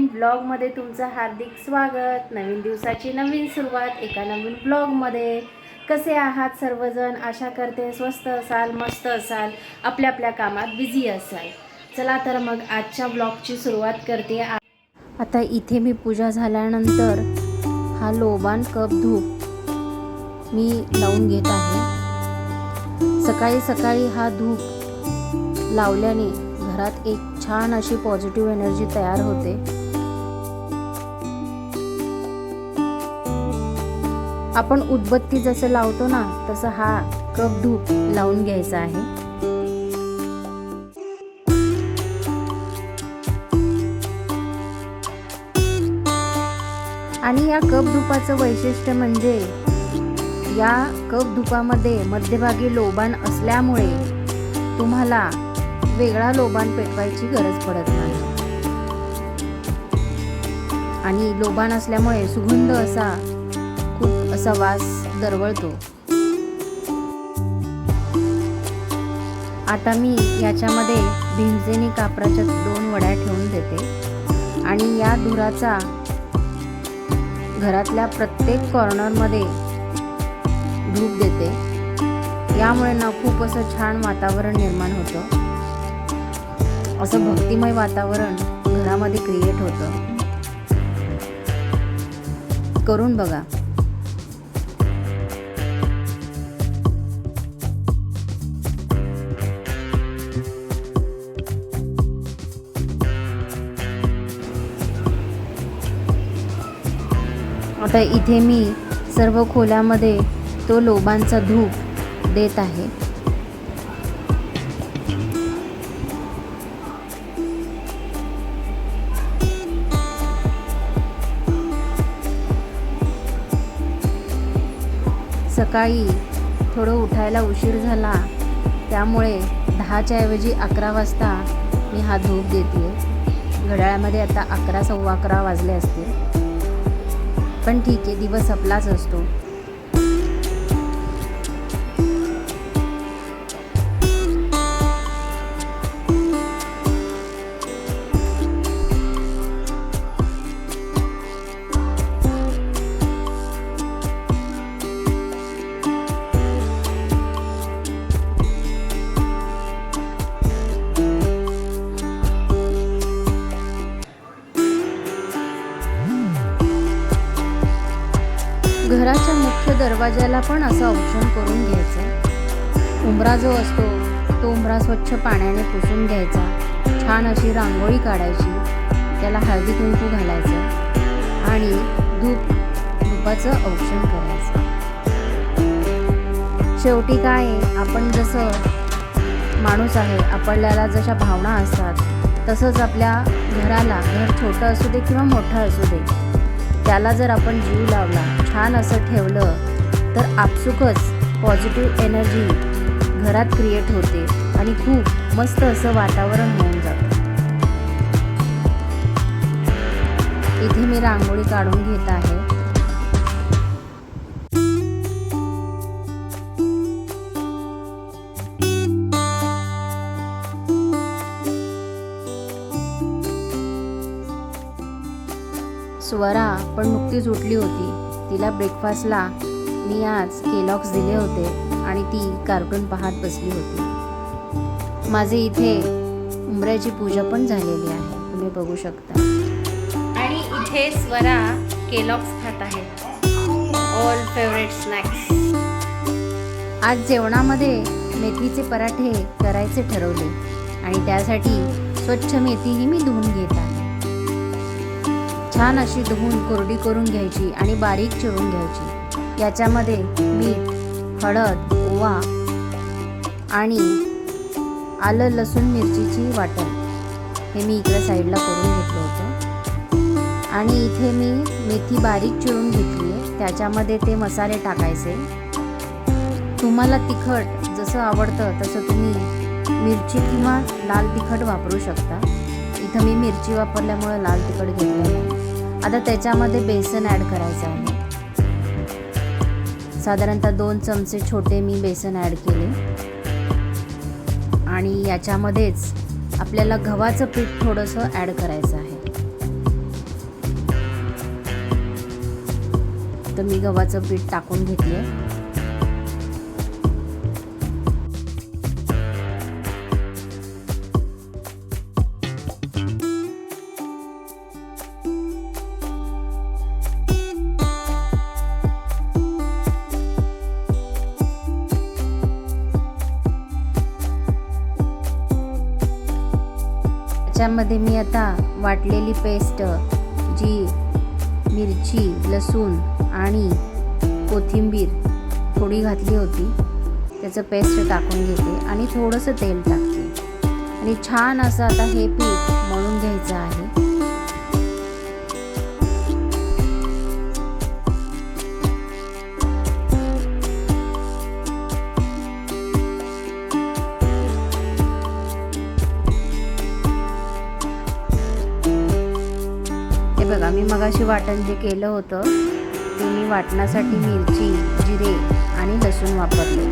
नवीन ब्लॉगमध्ये तुमचं हार्दिक स्वागत. नवीन दिवसाची नवीन सुरुवात एका नवीन ब्लॉगमध्ये कसे आहात सर्वजण? आशा करते स्वस्त असाल मस्त असाल आपल्या आपल्या कामात बिझी असाल. चला तर मग आजच्या ब्लॉगची सुरुवात करते. आ- आता इथे मी पूजा झाल्यानंतर हा लोबान कप धूप मी लावून घेत आहे. सकाळी सकाळी हा धूप लावल्याने घरात एक छान अशी पॉझिटिव्ह एनर्जी तयार होते. आपण उदबत्ती जसं लावतो ना तसं हा कप धूप लावून घ्यायचा आहे. आणि या कप धुपाचं वैशिष्ट्य म्हणजे या कप धुपामध्ये मध्यभागी लोबान असल्यामुळे तुम्हाला वेगळा लोबान पेटवायची गरज पडत नाही. आणि लोबान असल्यामुळे सुगंध असा असा वास दरवळतो. आता मी याच्यामध्ये भीमसेनी कापराच्या दोन वड्या ठेवून देते आणि या धुराचा घरातल्या प्रत्येक कॉर्नरमध्ये धूप देते. यामुळे ना खूप असं छान वातावरण निर्माण होतं. असं भक्तिमय वातावरण घरामध्ये क्रिएट होतं. करून बघा. आता इथे मी सर्व खोल्यामध्ये तो लोबांचा धूप देत आहे. सकाळी थोडं उठायला उशीर झाला त्यामुळे दहाच्या ऐवजी अकरा वाजता मी हा धूप देते घड्याळामध्ये आता अकरा सव्वा अकरा वाजले असतील. पण ठीक आहे दिवस आपलाच असतो. मुख्य पण असं औक्षण करून घ्यायचं. उंबरा जो असतो तो उंबरा स्वच्छ पाण्याने पुसून घ्यायचा. छान अशी रांगोळी काढायची. त्याला हळदी कुंकू घालायचं. आणि धूप धुपाचं औषण करायचं. शेवटी काय आपण जसं माणूस आहे आपल्याला जशा भावना असतात तसंच आपल्या घराला घर छोटं असू दे किंवा मोठं असू दे त्याला जर आपण जीव लावला छान असं ठेवलं तर आपसुकच पॉझिटिव्ह एनर्जी घरात क्रिएट होते आणि खूप मस्त असं वातावरण होऊन जातं. इथे मी रांगोळी काढून घेत आहे. स्वरा पण नुकतीच उठली होती. तिला ब्रेकफास्टला मी आज केलॉक्स दिले होते आणि ती कार्टून पाहत बसली होती. माझे इथे उंबऱ्याची पूजा पण झालेली आहे. तुम्ही बघू शकता. आणि इथे स्वरा केलॉक्स खात आहे. ऑल फेवरेट स्नॅक्स आज जेवणामध्ये मेथीचे पराठे करायचे ठरवले आणि त्यासाठी स्वच्छ मेथीही मी धुवून घेत आहे. छान अशी धुवून कोरडी करून घ्यायची आणि बारीक चिरून घ्यायची. याच्यामध्ये मीठ हळद ओवा आणि आलं लसूण मिरचीची वाटण. हे मी इकडे साईडला करून घेतलं होतं. आणि इथे मी मेथी बारीक चिरून घेतली आहे. त्याच्यामध्ये ते मसाले टाकायचे. तुम्हाला तिखट जसं आवडतं तसं तुम्ही मिरची किंवा लाल तिखट वापरू शकता. इथं मी मिरची वापरल्यामुळे लाल तिखट घेतलं आता त्याच्यामध्ये बेसन ॲड करायचं आहे. साधारणतः दोन चमचे छोटे मी बेसन ॲड केले. आणि याच्यामध्येच आपल्याला गव्हाचं पीठ थोडंसं ॲड करायचं आहे. तर मी गव्हाचं पीठ टाकून घेतले त्याच्यामध्ये मी आता वाटलेली पेस्ट जी मिरची लसूण आणि कोथिंबीर थोडी घातली होती. त्याचं पेस्ट टाकून घेते आणि थोडंसं तेल टाकते. आणि छान असं आता हे पीठ मळून घ्यायचं आहे. मी मग मी मगाशी वाटण जे केलं होतं ते मी वाटण्यासाठी मिरची जिरे आणि लसूण वापरले.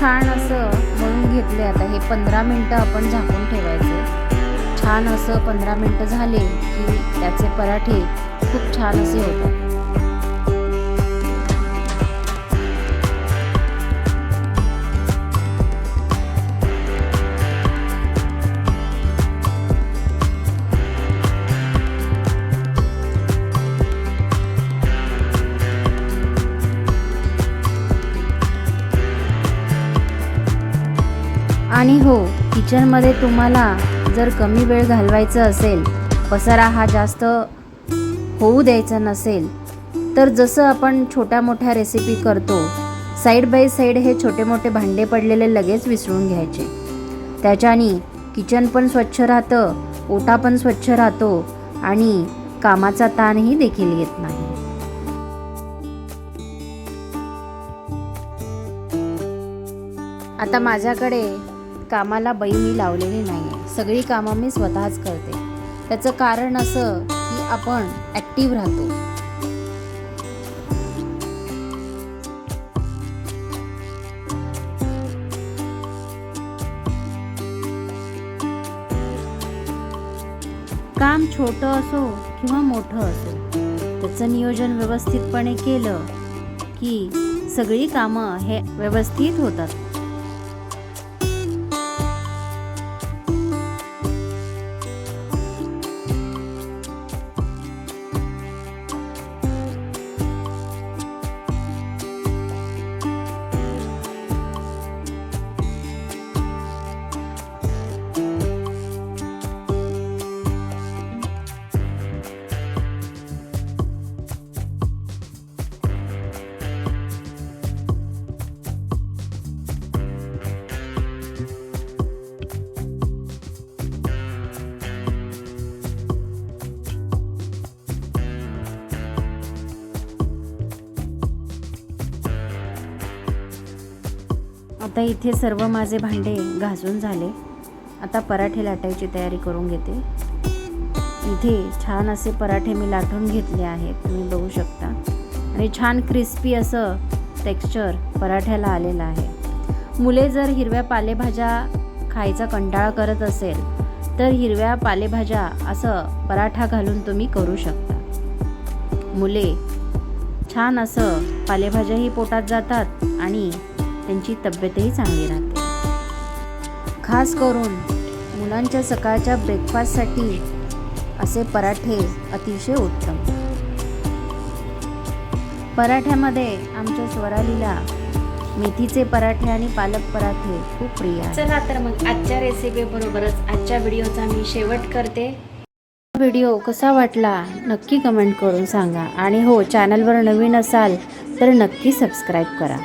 छान असं म्हणून घेतले आता. हे पंधरा मिनटं आपण झाकून ठेवायचे. छान असं पंधरा मिनटं झाले की त्याचे पराठे खूप छान असे होतात. आणि हो किचनमध्ये तुम्हाला जर कमी वेळ घालवायचं असेल पसारा हा जास्त होऊ द्यायचा नसेल तर जसं आपण छोट्या मोठ्या रेसिपी करतो साईड बाय साईड हे छोटे मोठे भांडे पडलेले लगेच विसरून घ्यायचे. त्याच्याने किचन पण स्वच्छ राहतं ओटा पण स्वच्छ राहतो आणि कामाचा ताणही देखील येत नाही. आता माझ्याकडे कामाला बाई मी लावलेली नाही आहे सगळी कामं मी स्वतःच करते. त्याचं कारण असं की आपण ॲक्टिव्ह राहतो. काम छोटं असो किंवा मोठं असो त्याचं नियोजन व्यवस्थितपणे केलं की सगळी कामं हे व्यवस्थित होतात. आता इथे सर्व माझे भांडे घासून झाले. आता पराठे लाटायची तयारी करून घेते. इथे छान असे पराठे मी लाटून घेतले आहेत तुम्ही बघू शकता. आणि छान क्रिस्पी असं टेक्स्चर पराठ्याला आलेलं आहे. मुले जर हिरव्या पालेभाज्या खायचा कंटाळा करत असेल तर हिरव्या पालेभाज्या असं पराठा घालून तुम्ही करू शकता. मुले छान असं पालेभाज्याही पोटात जातात आणि त्यांची तब्येतही चांगली राहते. खास करून मुलांच्या सकाळच्या ब्रेकफास्टसाठी असे पराठे अतिशय उत्तम. पराठ्यामध्ये आमच्या स्वरालीला मेथीचे पराठे आणि पालक पराठे खूप प्रिय आहेत. चला तर मग आजच्या रेसिपी बरोबरच आजच्या व्हिडिओचा मी शेवट करते. व्हिडिओ कसा वाटला नक्की कमेंट करून सांगा. आणि हो चॅनलवर नवीन असाल तर नक्की सबस्क्राईब करा.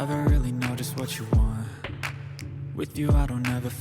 Never really know just what you want. With you, I don't ever feel.